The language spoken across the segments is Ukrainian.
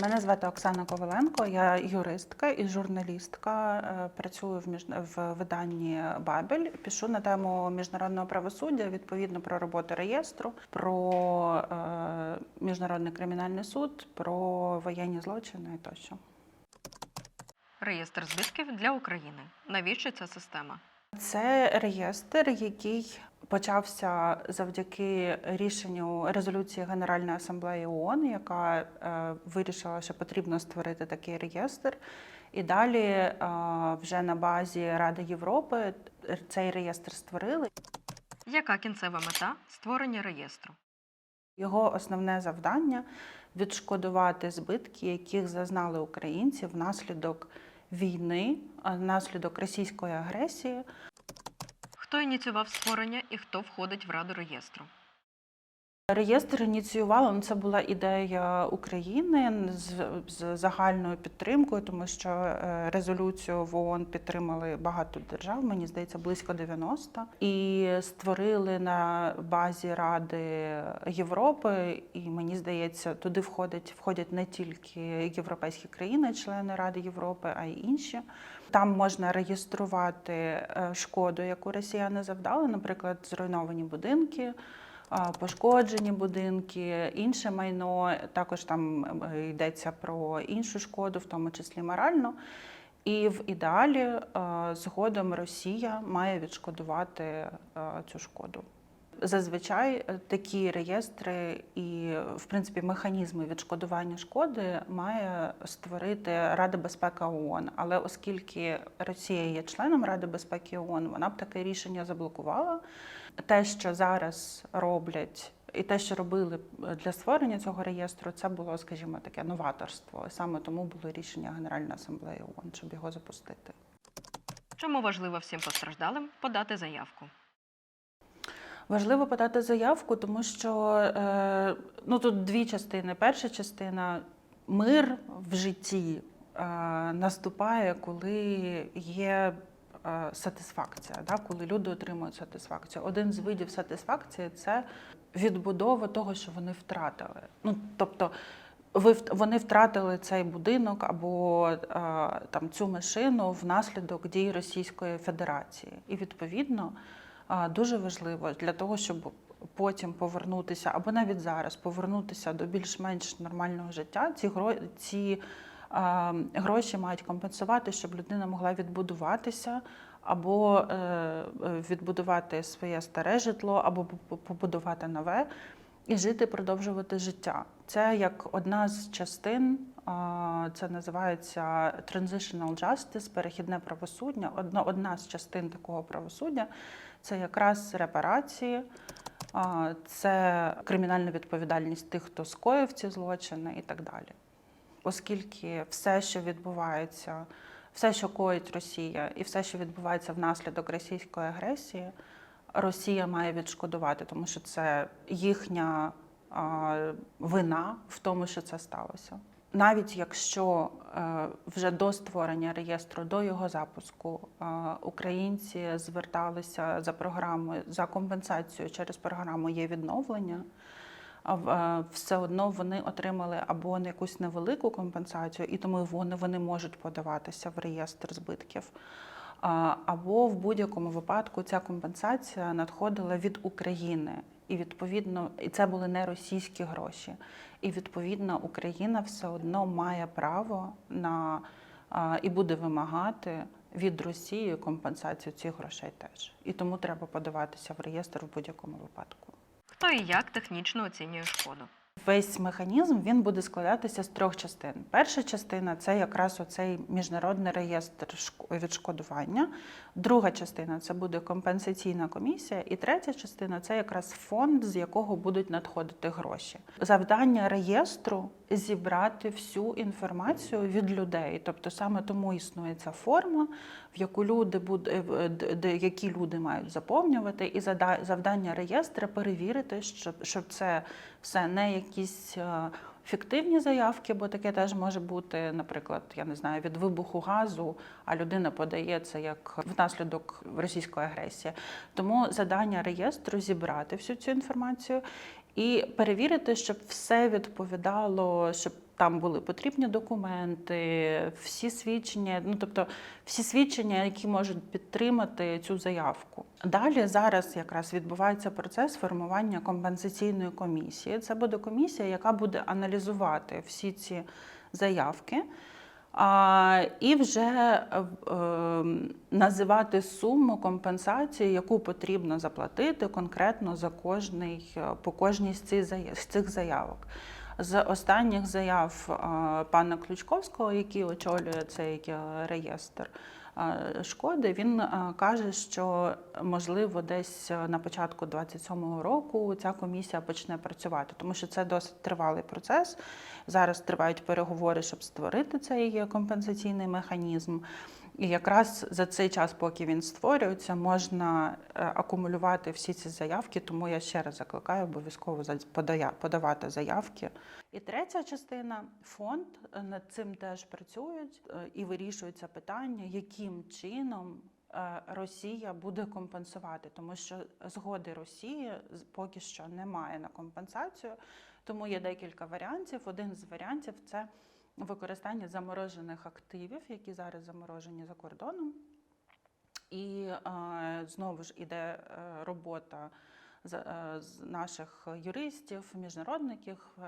Мене звати Оксана Коваленко, я юристка і журналістка. Е, Працюю в між... в виданні Бабель. Пишу на тему міжнародного правосуддя, відповідно про роботу реєстру, про е, міжнародний кримінальний суд, про воєнні злочини тощо. Реєстр збитків для України. Навіщо ця система? Це реєстр, який почався завдяки рішенню резолюції Генеральної асамблеї ООН, яка е, вирішила, що потрібно створити такий реєстр. І далі е, вже на базі Ради Європи цей реєстр створили. Яка кінцева мета створення реєстру? Його основне завдання відшкодувати збитки, яких зазнали українці внаслідок війни, внаслідок російської агресії. Хто ініціював створення і хто входить в раду реєстру? Реєстр ініціювала, ну це була ідея України з, з загальною підтримкою, тому що е, резолюцію в ООН підтримали багато держав, мені здається, близько 90. І створили на базі Ради Європи, і мені здається, туди входять, входять не тільки європейські країни, члени Ради Європи, а й інші. Там можна реєструвати е, шкоду, яку росіяни завдали, наприклад, зруйновані будинки пошкоджені будинки, інше майно. Також там е, йдеться про іншу шкоду, в тому числі моральну. І в ідеалі е, згодом Росія має відшкодувати е, цю шкоду. Зазвичай е, такі реєстри і, в принципі, механізми відшкодування шкоди має створити Рада безпеки ООН. Але оскільки Росія є членом Ради безпеки ООН, вона б таке рішення заблокувала. Те, що зараз роблять, і те, що робили для створення цього реєстру, це було, скажімо, таке новаторство. Саме тому було рішення Генеральної асамблеї ООН, щоб його запустити. Чому важливо всім постраждалим подати заявку? Важливо подати заявку, тому що е, ну тут дві частини. Перша частина мир в житті е, наступає, коли є е, сатисфакція, да, коли люди отримують сатисфакцію. Один з видів сатисфакції це відбудова того, що вони втратили. Ну тобто. Ви вони втратили цей будинок або там цю машину внаслідок дій Російської Федерації, і відповідно дуже важливо для того, щоб потім повернутися, або навіть зараз повернутися до більш-менш нормального життя. Ці ці гроші мають компенсувати, щоб людина могла відбудуватися. Або е, відбудувати своє старе житло, або побудувати нове і жити, продовжувати життя. Це як одна з частин, це називається transitional justice, перехідне правосуддя. Одна, одна з частин такого правосуддя це якраз репарації, це кримінальна відповідальність тих, хто скоїв ці злочини і так далі. Оскільки все, що відбувається, все, що коїть Росія, і все, що відбувається внаслідок російської агресії, Росія має відшкодувати, тому що це їхня вина в тому, що це сталося. Навіть якщо е, вже до створення реєстру, до його запуску, е, українці зверталися за програмою за компенсацією через програму є відновлення. е, Все одно вони отримали або не якусь невелику компенсацію, і тому вони, вони можуть подаватися в реєстр збитків. Або в будь-якому випадку ця компенсація надходила від України. І відповідно, і це були не російські гроші. І відповідно Україна все одно має право на і буде вимагати від Росії компенсацію цих грошей теж. І тому треба подаватися в реєстр в будь-якому випадку. Хто і як технічно оцінює шкоду? Весь механізм він буде складатися з трьох частин. Перша частина це якраз оцей міжнародний реєстр шк- відшкодування. Друга частина це буде компенсаційна комісія. І третя частина це якраз фонд, з якого будуть надходити гроші. Завдання реєстру зібрати всю інформацію від людей. Тобто саме тому існує ця форма, в яку люди буд- е, в- д- де- які люди мають заповнювати, і завдання реєстра перевірити, щоб, щоб це все не якісь е, фіктивні заявки, бо таке теж може бути, наприклад, я не знаю, від вибуху газу, а людина подає це як внаслідок російської агресії. Тому завдання реєстру зібрати всю цю інформацію і перевірити, щоб все відповідало, щоб там були потрібні документи, всі свідчення, ну тобто всі свідчення, які можуть підтримати цю заявку. Далі зараз якраз відбувається процес формування компенсаційної комісії. Це буде комісія, яка буде аналізувати всі ці заявки. А, і вже е, називати суму компенсації, яку потрібно заплатити конкретно за кожний е, по кожній з цих заявок. З останніх заяв е, пана Ключковського, який очолює цей е, реєстр е, шкоди, він каже, що можливо десь на початку 27-го року ця комісія почне працювати, тому що це досить тривалий процес. Зараз тривають переговори, щоб створити цей компенсаційний механізм. І якраз за цей час, поки він створюється, можна е, акумулювати всі ці заявки. Тому я ще раз закликаю обов'язково подавати заявки. І третя частина фонд над цим теж працюють е, і вирішується питання, яким чином е, Росія буде компенсувати, тому що згоди Росії поки що немає на компенсацію. Тому є декілька варіантів. Один з варіантів це використання заморожених активів, які зараз заморожені за кордоном. І е, знову ж іде е, робота з, е, наших юристів, міжнародників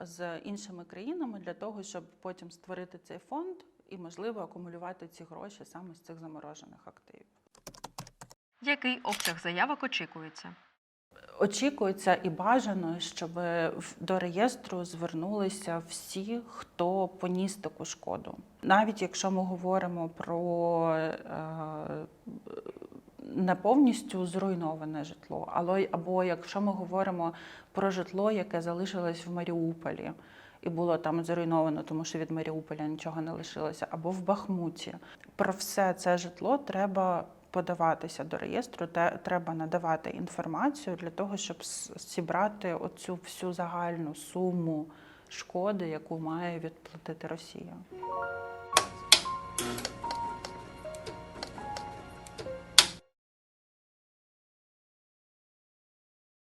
з іншими країнами для того, щоб потім створити цей фонд і, можливо, акумулювати ці гроші саме з цих заморожених активів. Який обсяг заявок очікується? Очікується і бажано, щоб до реєстру звернулися всі, хто поніс таку шкоду. Навіть якщо ми говоримо про е, не повністю зруйноване житло, або якщо ми говоримо про житло, яке залишилось в Маріуполі. І було там зруйновано, тому що від Маріуполя нічого не лишилося, або в Бахмуті. Про все це житло треба подаватися до реєстру, те- треба надавати інформацію для того, щоб зібрати оцю всю загальну суму шкоди, яку має відплатити Росія.